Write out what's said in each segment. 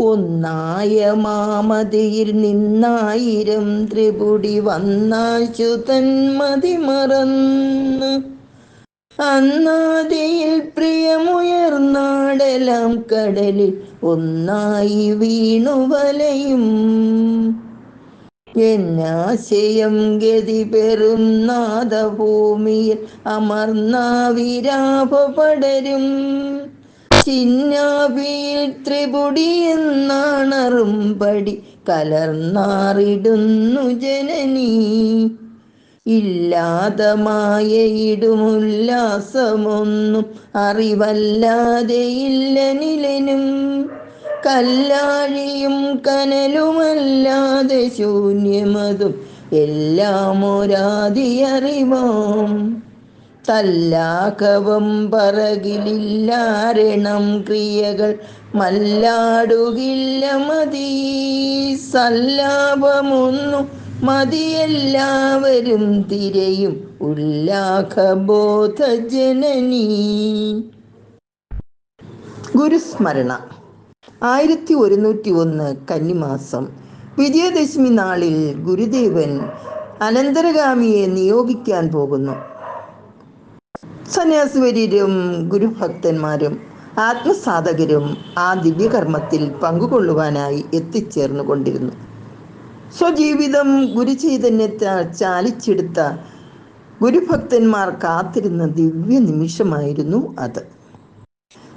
ഒന്നായ മാമതിയിൽ നിന്നായിരം ത്രിപുടി വന്നാശു മതി മറന്ന്. അന്നാദിയിൽ പ്രിയമുയർന്നാടെല്ലാം കടലിൽ ഒന്നായി വീണു വലയും. എന്നാശയം ഗതി പെറും നാദഭൂമിയിൽ അമർന്നാവിരാപ പടരും. ചിന്നാവിയിൽ ത്രിപുടി എന്നാണറും പടി കലർന്നാറിടുന്നു ജനനീ. ഇല്ലാതമായയിടുമുല്ലാസമൊന്നും അറിവല്ലാതെ ഇല്ല നിലനും കല്ലാഴിയും കനലുമല്ലാതെ ശൂന്യമതും എല്ലാം ഒരാതി അറിവാം തല്ലാകവം പറകിലില്ലാരണം ക്രിയകൾ മല്ലാടുകില്ല മതി. സല്ലാപമൊന്നും മതിയെല്ലാവരും തിരയും ഉല്ലാഖബോധ ജനനീ ഗുരുസ്മരണ. ആയിരത്തി ഒരുന്നൂറ്റി ഒന്ന് കന്നിമാസം. വിജയദശമി നാളിൽ ഗുരുദേവൻ അനന്തരഗാമിയെ നിയോഗിക്കാൻ പോകുന്നു. സന്യാസിവര്യരും ഗുരുഭക്തന്മാരും ആത്മസാധകരും ആ ദിവ്യകർമ്മത്തിൽ പങ്കുകൊള്ളുവാനായി എത്തിച്ചേർന്നു കൊണ്ടിരുന്നു സ്വജീവിതം ഗുരുചൈതന്യത്തെ ചാലിച്ചെടുത്ത ഗുരുഭക്തന്മാർ കാത്തിരുന്ന ദിവ്യ നിമിഷമായിരുന്നു അത്.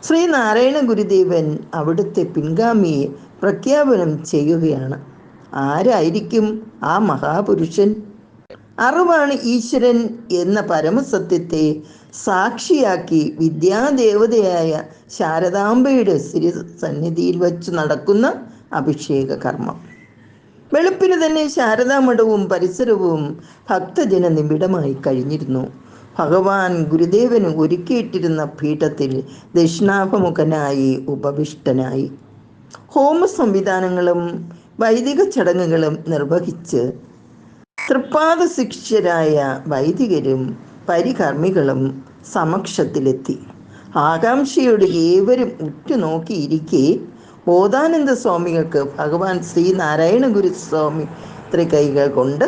ശ്രീനാരായണ ഗുരുദേവൻ അവിടുത്തെ പിൻഗാമിയെ പ്രഖ്യാപനം ചെയ്യുകയാണ്. ആരായിരിക്കും ആ മഹാപുരുഷൻ? അറിവാണ് ഈശ്വരൻ എന്ന പരമസത്യത്തെ സാക്ഷിയാക്കി വിദ്യാദേവതയായ ശാരദാംബയുടെ ശ്രീ സന്നിധിയിൽ വച്ച് നടക്കുന്ന അഭിഷേക കർമ്മം. വെളുപ്പിന് തന്നെ ശാരദാമഠവും പരിസരവും ഭക്തജന നിബിഡമായി കഴിഞ്ഞിരുന്നു. ഭഗവാൻ ഗുരുദേവന് ഒരുക്കിയിട്ടിരുന്ന പീഠത്തിൽ ദക്ഷിണാഭിമുഖനായി ഉപവിഷ്ടനായി. ഹോമ സംവിധാനങ്ങളും വൈദിക ചടങ്ങുകളും നിർവഹിച്ച് തൃപ്പാദ ശിക്ഷിതരായ വൈദികരും പരികർമ്മികളും സമക്ഷത്തിലെത്തി. ആകാംക്ഷയോട് ഏവരും ഉറ്റുനോക്കിയിരിക്കെ ബോധാനന്ദ സ്വാമികൾക്ക് ഭഗവാൻ ശ്രീനാരായണ ഗുരുസ്വാമി ത്രികൈകൾ കൊണ്ട്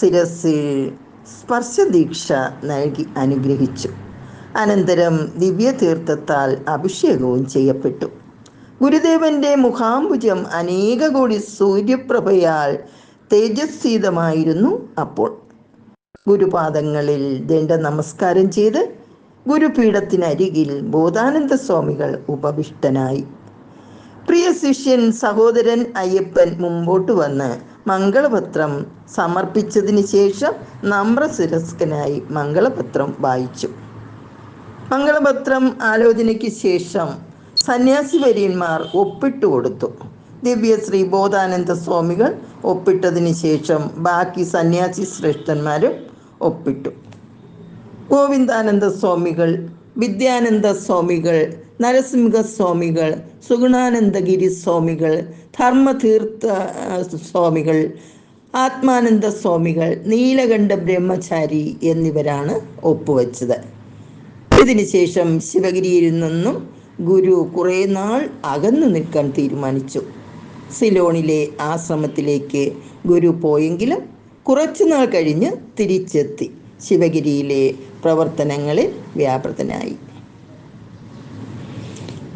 ശിരസിൽ സ്പർശദീക്ഷ നൽകി അനുഗ്രഹിച്ചു. അനന്തരം ദിവ്യതീർത്ഥത്താൽ അഭിഷേകവും ചെയ്യപ്പെട്ടു. ഗുരുദേവന്റെ മുഖാംബുജം അനേക കോടി സൂര്യപ്രഭയാൽ തേജസ്സീതമായിരുന്നു അപ്പോൾ. ഗുരുപാദങ്ങളിൽ ദണ്ഡ നമസ്കാരം ചെയ്ത് ഗുരുപീഠത്തിനരികിൽ ബോധാനന്ദ സ്വാമികൾ ഉപവിഷ്ടനായി. പ്രിയ ശിഷ്യൻ സഹോദരൻ അയ്യപ്പൻ മുമ്പോട്ട് വന്ന് മംഗളപത്രം സമർപ്പിച്ചതിന് ശേഷം നമ്രശിരസ്കനായി മംഗളപത്രം വായിച്ചു. മംഗളപത്രം ആലോചനയ്ക്ക് ശേഷം സന്യാസി വര്യന്മാർ ഒപ്പിട്ടു കൊടുത്തു ദിവ്യ ശ്രീ ബോധാനന്ദ സ്വാമികൾ ഒപ്പിട്ടതിന് ശേഷം ബാക്കി സന്യാസി ശ്രേഷ്ഠന്മാരും ഒപ്പിട്ടു. ഗോവിന്ദാനന്ദ സ്വാമികൾ വിദ്യാനന്ദ സ്വാമികൾ നരസിംഹ സ്വാമികൾ സുഗുണാനന്ദഗിരി സ്വാമികൾ ധർമ്മതീർത്ഥ സ്വാമികൾ ആത്മാനന്ദ സ്വാമികൾ നീലകണ്ഠ ബ്രഹ്മചാരി എന്നിവരാണ് ഒപ്പുവെച്ചത്. ഇതിനുശേഷം ശിവഗിരിയിൽ നിന്നും ഗുരു കുറേ നാൾ അകന്നു നിൽക്കാൻ തീരുമാനിച്ചു. സിലോണിലെ ആശ്രമത്തിലേക്ക് ഗുരു പോയെങ്കിലും കുറച്ചുനാൾ കഴിഞ്ഞ് തിരിച്ചെത്തി. ശിവഗിരിയിലെ പ്രവർത്തനങ്ങളിൽ വ്യാപൃതനായി.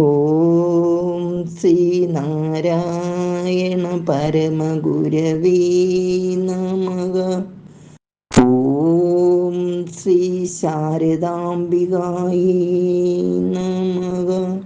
ഓം ശ്രീനാരായണ പരമഗുരവീ നമക ഓം ശ്രീ ശാരദാംബികായി നമഃ.